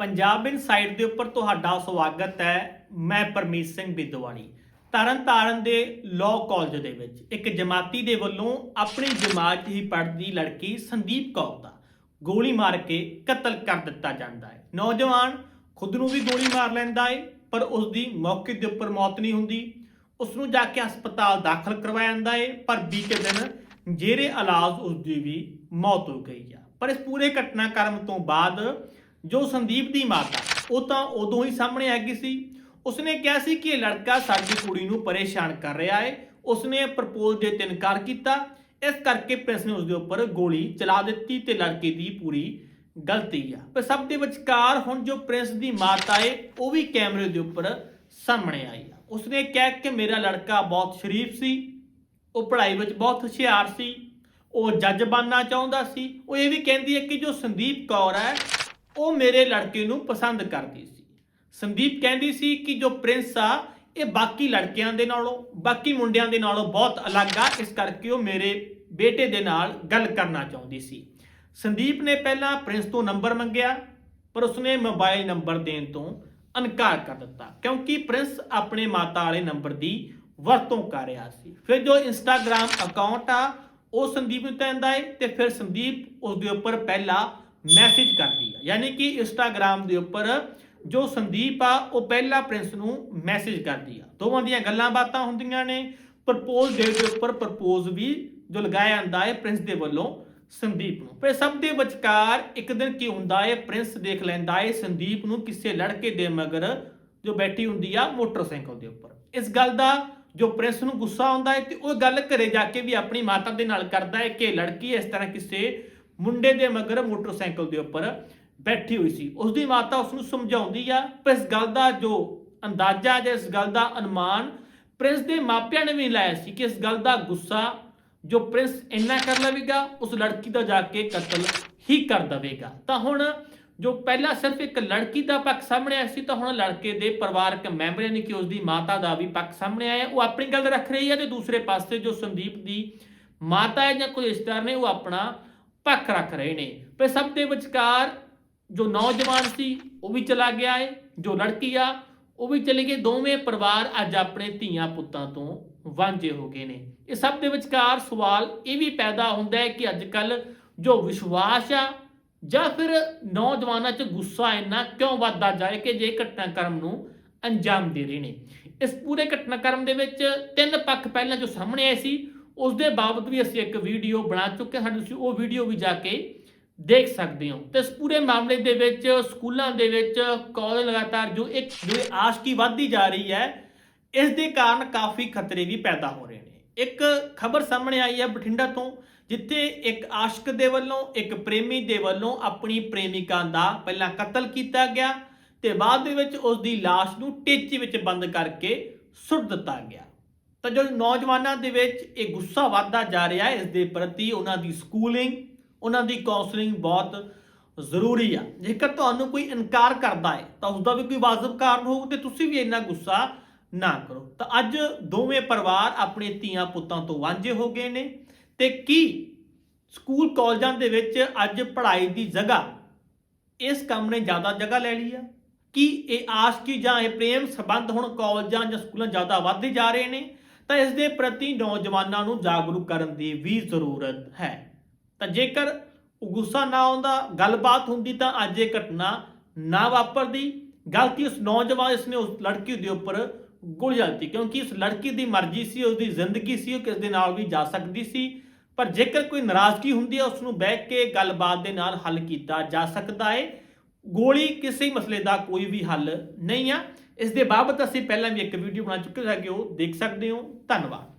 Punjab insight ਦੇ ਉੱਪਰ ਤੁਹਾਡਾ ਸਵਾਗਤ ਹੈ। ਮੈਂ ਪਰਮੀਤ ਸਿੰਘ ਬਿੱਦਵਾਣੀ ਤਰਨਤਾਰਨ ਦੇ ਲਾਅ ਕਾਲਜ ਦੇ ਵਿੱਚ ਇੱਕ ਜਮਾਤੀ ਦੇ ਵੱਲੋਂ ਆਪਣੀ ਜਮਾਤ ਹੀ ਪੜ੍ਹਦੀ ਲੜਕੀ ਸੰਦੀਪ ਕੌਰ ਦਾ ਗੋਲੀ ਮਾਰ ਕੇ ਕਤਲ ਕਰ ਦਿੱਤਾ ਜਾਂਦਾ ਹੈ। ਨੌਜਵਾਨ ਖੁਦ ਨੂੰ ਵੀ ਗੋਲੀ ਮਾਰ ਲੈਂਦਾ ਹੈ, ਪਰ ਉਸ ਦੀ ਮੌਕੇ ਦੇ ਉੱਪਰ ਮੌਤ ਨਹੀਂ ਹੁੰਦੀ। ਉਸ ਨੂੰ ਜਾ ਕੇ ਹਸਪਤਾਲ ਦਾਖਲ ਕਰਵਾਇਆ ਜਾਂਦਾ ਹੈ, ਪਰ ਬੀਤੇ ਦਿਨ ਜੇਰੇ ਇਲਾਜ ਉਸ ਦੀ ਵੀ ਮੌਤ ਹੋ ਗਈ ਆ। ਪਰ ਇਸ ਪੂਰੇ ਘਟਨਾਕ੍ਰਮ ਤੋਂ ਬਾਅਦ ਜੋ ਸੰਦੀਪ ਦੀ ਮਾਤਾ, ਉਹ ਤਾਂ ਉਦੋਂ ਹੀ ਸਾਹਮਣੇ ਆ ਗਈ ਸੀ। ਉਸਨੇ ਕਿਹਾ ਸੀ ਕਿ ਇਹ ਲੜਕਾ ਸਾਡੀ ਕੁੜੀ ਨੂੰ ਪਰੇਸ਼ਾਨ ਕਰ ਰਿਹਾ ਹੈ ਉਸਨੇ ਪ੍ਰਪੋਜ਼ ਦੇ ਤੇ ਇਨਕਾਰ ਕੀਤਾ। ਇਸ ਕਰਕੇ ਪ੍ਰਿੰਸ ਨੇ ਉਸਦੇ ਉੱਪਰ ਗੋਲੀ ਚਲਾ ਦਿੱਤੀ ਤੇ ਲੜਕੇ ਦੀ ਪੂਰੀ ਗਲਤੀ ਆ। ਪਰ ਸਭ ਦੇ ਵਿਚਕਾਰ ਹੁਣ ਜੋ ਪ੍ਰਿੰਸ ਦੀ ਮਾਤਾ ਏ, ਉਹ ਵੀ ਕੈਮਰੇ ਦੇ ਉੱਪਰ ਸਾਹਮਣੇ ਆਈ ਆ। ਉਸਨੇ ਕਿਹਾ ਕਿ ਮੇਰਾ ਲੜਕਾ ਬਹੁਤ ਸ਼ਰੀਫ ਸੀ, ਉਹ ਪੜ੍ਹਾਈ ਵਿੱਚ ਬਹੁਤ ਹੁਸ਼ਿਆਰ ਸੀ, ਉਹ ਜੱਜ ਬਣਨਾ ਚਾਹੁੰਦਾ ਸੀ। ਉਹ ਇਹ ਵੀ ਕਹਿੰਦੀ ਹੈ ਕਿ ਜੋ ਸੰਦੀਪ ਕੌਰ ਹੈ ਉਹ ਮੇਰੇ ਲੜਕੇ ਨੂੰ ਪਸੰਦ ਕਰਦੀ ਸੀ। ਸੰਦੀਪ ਕਹਿੰਦੀ ਸੀ ਕਿ ਜੋ ਪ੍ਰਿੰਸ ਆ, ਇਹ ਬਾਕੀ ਲੜਕਿਆਂ ਦੇ ਨਾਲੋਂ, ਬਾਕੀ ਮੁੰਡਿਆਂ ਦੇ ਨਾਲੋਂ ਬਹੁਤ ਅਲੱਗ ਆ, ਇਸ ਕਰਕੇ ਉਹ ਮੇਰੇ ਬੇਟੇ ਦੇ ਨਾਲ ਗੱਲ ਕਰਨਾ ਚਾਹੁੰਦੀ ਸੀ। ਸੰਦੀਪ ਨੇ ਪਹਿਲਾਂ ਪ੍ਰਿੰਸ ਤੋਂ ਨੰਬਰ ਮੰਗਿਆ, ਪਰ ਉਸਨੇ ਮੋਬਾਈਲ ਨੰਬਰ ਦੇਣ ਤੋਂ ਇਨਕਾਰ ਕਰ ਦਿੱਤਾ, ਕਿਉਂਕਿ ਪ੍ਰਿੰਸ ਆਪਣੇ ਮਾਤਾ ਵਾਲੇ ਨੰਬਰ ਦੀ ਵਰਤੋਂ ਕਰ ਰਿਹਾ ਸੀ। ਫਿਰ ਜੋ ਇੰਸਟਾਗ੍ਰam ਅਕਾਊਂਟ ਆ, ਉਹ ਸੰਦੀਪ ਨੂੰ ਕਹਿੰਦਾ ਹੈ ਤੇ ਫਿਰ ਸੰਦੀਪ ਉਸ ਦੇ ਉੱਪਰ ਪਹਿਲਾ ਮੈਸੇਜ ਕਰਦੀ ਯਾਨੀ ਕਿ ਇੰਸਟਾਗ੍ਰam ਦੇ ਉੱਪਰ ਜੋ ਸੰਦੀਪ ਆ, ਉਹ ਪਹਿਲਾ ਪ੍ਰਿੰਸ ਨੂੰ ਮੈਸੇਜ ਕਰਦੀ ਆ। ਦੋਵਾਂ ਦੀਆਂ ਗੱਲਾਂ ਬਾਤਾਂ ਹੁੰਦੀਆਂ ਨੇ। ਪ੍ਰਪੋਜ਼ ਡੇਟ ਦੇ ਉੱਪਰ ਪ੍ਰਪੋਜ਼ ਵੀ ਜੋ ਲਗਾਇਆ ਜਾਂਦਾ ਹੈ ਪ੍ਰਿੰਸ ਦੇ ਵੱਲੋਂ ਸੰਦੀਪ ਨੂੰ। ਪਰ ਸਭ ਦੇ ਵਿਚਕਾਰ ਇੱਕ ਦਿਨ ਕੀ ਹੁੰਦਾ ਹੈ ਪ੍ਰਿੰਸ ਦੇਖ ਲੈਂਦਾ ਹੈ ਸੰਦੀਪ ਨੂੰ ਕਿਸੇ ਲੜਕੇ ਦੇ ਮਗਰ ਜੋ ਬੈਠੀ ਹੁੰਦੀ ਆ ਮੋਟਰਸਾਈਕਲ ਦੇ ਉੱਪਰ। ਇਸ ਗੱਲ ਦਾ ਜੋ ਪ੍ਰਿੰਸ ਨੂੰ ਗੁੱਸਾ ਆਉਂਦਾ ਹੈ ਤੇ ਉਹ ਗੱਲ ਘਰੇ ਜਾ ਕੇ ਵੀ ਆਪਣੀ ਮਾਤਾ ਦੇ ਨਾਲ ਕਰਦਾ ਹੈ ਕਿ ਲੜਕੀ ਇਸ ਤਰ੍ਹਾਂ ਕਿਸੇ ਮੁੰਡੇ ਦੇ ਮਗਰ ਮੋਟਰਸਾਈਕਲ ਦੇ ਉੱਪਰ ਬੈਠੀ ਹੋਈ ਸੀ। ਉਸ ਦੀ ਮਾਤਾ ਉਸ ਨੂੰ ਸਮਝਾਉਂਦੀ ਆ, ਪਰ ਇਸ ਗੱਲ ਦਾ ਜੋ ਅੰਦਾਜ਼ਾ ਜਾਂ ਇਸ ਗੱਲ ਦਾ ਅਨੁਮਾਨ ਪ੍ਰਿੰਸ ਦੇ ਮਾਪਿਆਂ ਨੇ ਵੀ ਲਾਇਆ ਸੀ ਕਿ ਇਸ ਗੱਲ ਦਾ ਗੁੱਸਾ ਜੋ ਪ੍ਰਿੰਸ ਇੰਨਾ ਕਰ ਲਵੇਗਾ, ਉਸ ਲੜਕੀ ਦਾ ਜਾ ਕੇ ਕਤਲ ਹੀ ਕਰ ਦੇਵੇਗਾ। ਤਾਂ ਹੁਣ ਜੋ ਪਹਿਲਾਂ ਸਿਰਫ ਇੱਕ ਲੜਕੀ ਦਾ ਪੱਖ ਸਾਹਮਣੇ ਆਇਆ ਸੀ, ਤਾਂ ਹੁਣ ਲੜਕੇ ਦੇ ਪਰਿਵਾਰਕ ਮੈਂਬਰ ਯਾਨੀ ਕਿ ਉਸ ਦੀ ਮਾਤਾ ਦਾ ਵੀ ਪੱਖ ਸਾਹਮਣੇ ਆਇਆ। ਉਹ ਆਪਣੀ ਗੱਲ ਰੱਖ ਰਹੀ ਹੈ ਤੇ ਦੂਸਰੇ ਪਾਸੇ ਜੋ ਸੰਦੀਪ ਦੀ ਮਾਤਾ ਹੈ ਜਾਂ ਕੋਈ ਰਿਸ਼ਤੇਦਾਰ ਨੇ, ਉਹ ਆਪਣਾ ਪੱਖ ਰੱਖ ਰਹੇ ਨੇ। ਪਰ ਸਭ ਦੇ ਵਿਚਕਾਰ ਜੋ ਨੌਜਵਾਨ ਸੀ, ਉਹ ਵੀ ਚਲਾ ਗਿਆ ਹੈ ਜੋ ਲੜਕੀ ਆ, ਉਹ ਵੀ ਚਲੇ ਗਏ। ਦੋਵੇਂ ਪਰਿਵਾਰ ਅੱਜ ਆਪਣੇ ਧੀਆਂ ਪੁੱਤਾਂ ਤੋਂ ਵਾਂਝੇ ਹੋ ਗਏ ਨੇ। ਇਹ ਸਭ ਦੇ ਵਿਚਕਾਰ ਸਵਾਲ ਇਹ ਵੀ ਪੈਦਾ ਹੁੰਦਾ ਹੈ ਕਿ ਅੱਜ ਕੱਲ ਜੋ ਵਿਸ਼ਵਾਸ ਆ, ਜਾਂ ਫਿਰ ਨੌਜਵਾਨਾਂ 'ਚ ਗੁੱਸਾ ਇੰਨਾ ਕਿਉਂ ਵੱਧਦਾ ਜਾਏ ਕਿ ਜੇ ਘਟਨਾਕ੍ਰਮ ਨੂੰ ਅੰਜਾਮ ਦੇ ਰਹੇ ਨੇ? ਇਸ ਪੂਰੇ ਘਟਨਾਕ੍ਰਮ ਦੇ ਵਿੱਚ ਤਿੰਨ ਪੱਖ ਪਹਿਲਾਂ ਜੋ ਸਾਹਮਣੇ ਆਏ ਸੀ, ਉਸ ਦੇ ਬਾਬਤ ਵੀ ਅਸੀਂ ਇੱਕ ਵੀਡੀਓ ਬਣਾ ਚੁੱਕੇ ਹਾਂ। ਤੁਸੀਂ ਉਹ ਵੀਡੀਓ ਵੀ ਜਾ ਕੇ ਦੇਖ ਸਕਦੇ ਹੋ। ਤੇ ਇਸ ਪੂਰੇ ਮਾਮਲੇ ਦੇ ਵਿੱਚ, ਸਕੂਲਾਂ ਦੇ ਵਿੱਚ ਕਾਲਜ ਲਗਾਤਾਰ ਜੋ ਇੱਕ ਜੋ ਆਸ਼ਕੀ ਵੱਧਦੀ ਜਾ ਰਹੀ ਹੈ, ਇਸ ਦੇ ਕਾਰਨ ਕਾਫੀ ਖਤਰੇ ਵੀ ਪੈਦਾ ਹੋ ਰਹੇ ਨੇ। ਇੱਕ ਖਬਰ ਸਾਹਮਣੇ ਆਈ ਹੈ ਬਠਿੰਡਾ ਤੋਂ, ਜਿੱਥੇ ਇੱਕ ਆਸ਼ਕ ਦੇ ਵੱਲੋਂ, ਇੱਕ ਪ੍ਰੇਮੀ ਦੇ ਵੱਲੋਂ ਆਪਣੀ ਪ੍ਰੇਮਿਕਾ ਦਾ ਪਹਿਲਾਂ ਕਤਲ ਕੀਤਾ ਗਿਆ ਤੇ ਬਾਅਦ ਦੇ ਵਿੱਚ ਉਸ ਦੀ ਲਾਸ਼ ਨੂੰ ਟੇਚੀ ਵਿੱਚ ਬੰਦ ਕਰਕੇ ਸੁੱਟ ਦਿੱਤਾ ਗਿਆ। ਤਾਂ ਜੋ ਨੌਜਵਾਨਾਂ ਦੇ ਵਿੱਚ ਇਹ ਗੁੱਸਾ ਵੱਧਦਾ ਜਾ ਰਿਹਾ ਹੈ, ਇਸ ਦੇ ਪ੍ਰਤੀ ਉਹਨਾਂ ਦੀ ਸਕੂਲਿੰਗ ਉਹਨਾਂ ਦੀ ਕਾਉਂਸਲਿੰਗ ਬਹੁਤ ਜ਼ਰੂਰੀ ਆ। ਜੇਕਰ ਤੁਹਾਨੂੰ ਕੋਈ ਇਨਕਾਰ ਕਰਦਾ ਹੈ, ਤਾਂ ਉਸ ਦਾ ਵੀ ਕੋਈ ਵਾਜਬ ਕਾਰਨ ਹੋਊ ਤੇ ਤੁਸੀਂ ਵੀ ਇੰਨਾ ਗੁੱਸਾ ਨਾ ਕਰੋ। ਤਾਂ ਅੱਜ ਦੋਵੇਂ ਪਰਿਵਾਰ ਆਪਣੇ ਧੀਆਂ ਪੁੱਤਾਂ ਤੋਂ ਵਾਂਝੇ ਹੋ ਗਏ ਨੇ ਤੇ ਕੀ ਸਕੂਲ ਕਾਲਜਾਂ ਦੇ ਵਿੱਚ ਅੱਜ ਪੜ੍ਹਾਈ ਦੀ ਜਗ੍ਹਾ ਇਸ ਕੰਮ ਨੇ ਜ਼ਿਆਦਾ ਜਗ੍ਹਾ ਲੈ ਲਈ ਆ? ਕੀ ਇਹ ਆਸ਼ਕੀ ਜਾਂ ਇਹ ਪ੍ਰੇਮ ਸੰਬੰਧ ਹੁਣ ਕਾਲਜਾਂ ਜਾਂ ਸਕੂਲਾਂ ਜ਼ਿਆਦਾ ਵੱਧਦੇ ਜਾ ਰਹੇ ਨੇ? ਤਾਂ ਇਸ ਦੇ ਪ੍ਰਤੀ ਨੌਜਵਾਨਾਂ ਨੂੰ ਜਾਗਰੂਕ ਕਰਨ ਦੀ ਵੀ ਜ਼ਰੂਰਤ ਹੈ। ਤਾਂ ਜੇਕਰ ਉਹ ਗੁੱਸਾ ਨਾ ਆਉਂਦਾ, ਗੱਲਬਾਤ ਹੁੰਦੀ ਤਾਂ ਅੱਜ ਇਹ ਘਟਨਾ ਨਾ ਵਾਪਰਦੀ। ਗਲਤੀ ਉਸ ਨੌਜਵਾਨ, ਇਸ ਨੇ ਉਸ ਲੜਕੀ ਦੇ ਉੱਪਰ ਗੋਲੀ ਚਲਤੀ ਕਿਉਂਕਿ ਉਸ ਲੜਕੀ ਦੀ ਮਰਜ਼ੀ ਸੀ ਉਸ ਦੀ ਜ਼ਿੰਦਗੀ ਸੀ, ਉਹ ਕਿਸ ਦੇ ਨਾਲ ਵੀ ਜਾ ਸਕਦੀ ਸੀ। ਪਰ ਜੇਕਰ ਕੋਈ ਨਾਰਾਜ਼ਗੀ ਹੁੰਦੀ ਹੈ, ਉਸ ਨੂੰ ਬਹਿ ਕੇ ਗੱਲਬਾਤ ਦੇ ਨਾਲ ਹੱਲ ਕੀਤਾ ਜਾ ਸਕਦਾ ਹੈ। ਗੋਲੀ ਕਿਸੇ ਮਸਲੇ ਦਾ ਕੋਈ ਵੀ ਹੱਲ ਨਹੀਂ ਆ। ਇਸ ਦੇ ਬਾਬਤ ਅਸੀਂ ਪਹਿਲਾਂ ਵੀ ਇੱਕ ਵੀਡੀਓ ਬਣਾ ਚੁੱਕੇ ਹਾਂ ਕਿ ਉਹ ਦੇਖ ਸਕਦੇ ਹੋ। ਧੰਨਵਾਦ।